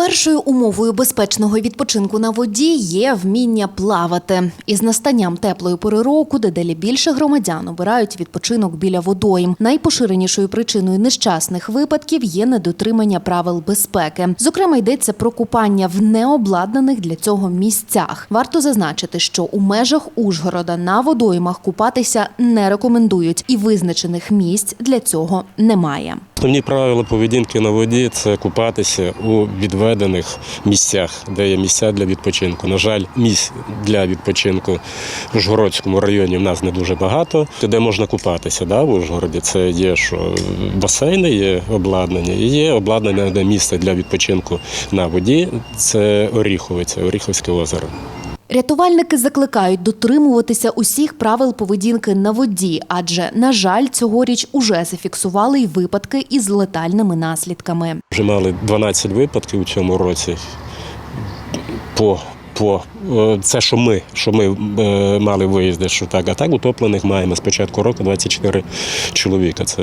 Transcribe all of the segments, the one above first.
Першою умовою безпечного відпочинку на воді є вміння плавати. Із настанням теплої пори року дедалі більше громадян обирають відпочинок біля водойм. Найпоширенішою причиною нещасних випадків є недотримання правил безпеки. Зокрема, йдеться про купання в необладнаних для цього місцях. Варто зазначити, що у межах Ужгорода на водоймах купатися не рекомендують, і визначених місць для цього немає. Основні правила поведінки на воді це купатися у відведених місцях, де є місця для відпочинку. На жаль, місць для відпочинку в Ужгородському районі в нас не дуже багато. Де можна купатися да, в Ужгороді? Це є що басейни, є обладнання, і є обладнання де місце для відпочинку на воді. Це Оріхове, це Оріховське озеро. Рятувальники закликають дотримуватися усіх правил поведінки на воді, адже, на жаль, цьогоріч уже зафіксували й випадки із летальними наслідками. Вже мали 12 випадків у цьому році. По, по е, це, що ми, що ми е, мали виїзди, що так, а так утоплених маємо з початку року 24 чоловіка. Це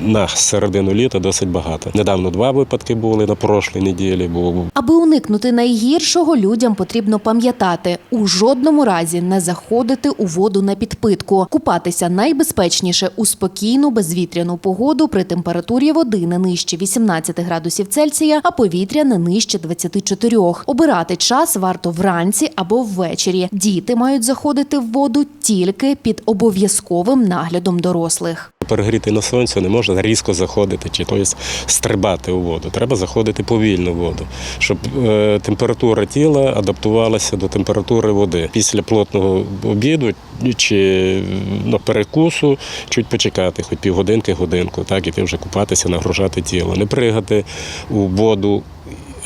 на середину літа досить багато. Недавно два випадки були на прошлій неділі. Був Аби уникнути найгіршого, людям потрібно пам'ятати у жодному разі не заходити у воду на підпитку, купатися найбезпечніше у спокійну безвітряну погоду при температурі води не нижче 18 градусів Цельсія, а повітря не нижче 24. Обирати час варто вранці або ввечері. Діти мають заходити в воду тільки під обов'язковим наглядом дорослих. перегрітий на сонці, не можна різко заходити чи тобто стрибати у воду. Треба заходити повільно в воду, щоб е, температура тіла адаптувалася до температури води. Після плотного обіду чи на перекусу чуть почекати, хоч півгодинки, годинку, так і ти вже купатися, нагружати тіло, не пригати у воду.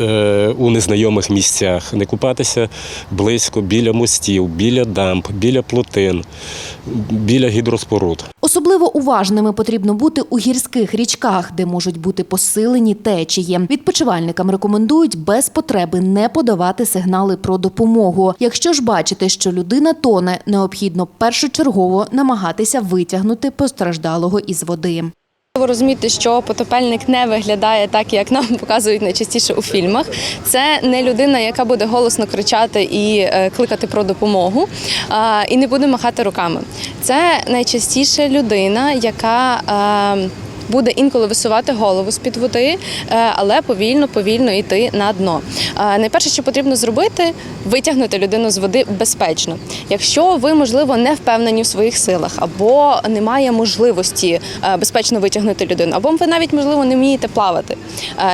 Е, У незнайомих місцях, не купатися близько біля мостів, біля дамб, біля плотин, біля гідроспоруд. Особливо уважними потрібно бути у гірських річках, де можуть бути посилені течії. Відпочивальникам рекомендують без потреби не подавати сигнали про допомогу. Якщо ж бачите, що людина тоне, необхідно першочергово намагатися витягнути постраждалого із води. Розуміти, що потопельник не виглядає так, як нам показують найчастіше у фільмах. Це не людина, яка буде голосно кричати і е, кликати про допомогу, і не буде махати руками. Це найчастіше людина, яка е, буде інколи висувати голову з під води, е, але повільно, повільно йти на дно. Е, Найперше, що потрібно зробити, витягнути людину з води безпечно. Якщо ви, можливо, не впевнені в своїх силах, або немає можливості е, безпечно витягнути людину, або ви навіть, можливо, не вмієте плавати.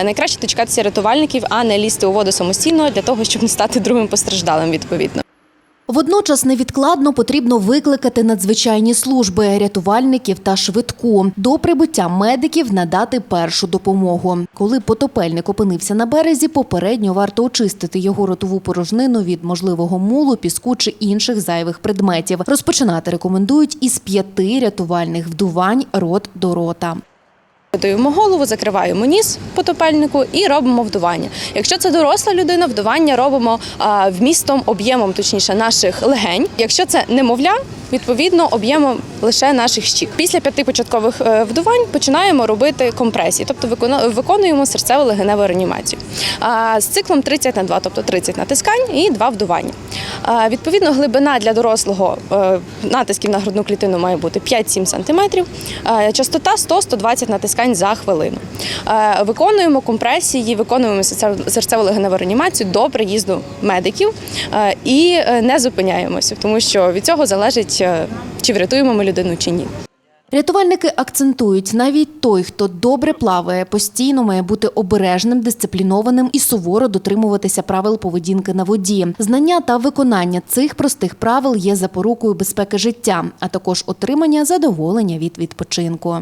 Найкраще дочекатися рятувальників, а не лізти у воду самостійно для того, щоб не стати другим постраждалим відповідно. Водночас невідкладно потрібно викликати надзвичайні служби рятувальників та швидку до прибуття медиків надати першу допомогу. Коли потопельник опинився на березі, попередньо варто очистити його ротову порожнину від можливого мулу, піску чи інших зайвих предметів. Розпочинати рекомендують із п'яти рятувальних вдувань рот до рота. Даємо голову, закриваємо ніс потопельнику і робимо вдування. Якщо це доросла людина, вдування робимо вмістом, об'ємом, точніше, наших легень. Якщо це немовля, відповідно об'ємом лише наших щік. Після п'яти початкових е, вдувань починаємо робити компресії, тобто викону- виконуємо серцево-легеневу реанімацію. З циклом 30 на 2, тобто 30 натискань і 2 вдування. Відповідно, глибина для дорослого е, натисків на грудну клітину має бути 5-7 см, частота 100-120 натискань за хвилину. Виконуємо компресії, виконуємо серцево- серцево-легеневу реанімацію до приїзду медиків і е, не зупиняємося, тому що від цього залежить, е, чи врятуємо ми людину чи ні. Рятувальники акцентують, навіть той, хто добре плаває, постійно має бути обережним, дисциплінованим і суворо дотримуватися правил поведінки на воді. Знання та виконання цих простих правил є запорукою безпеки життя, а також отримання задоволення від відпочинку.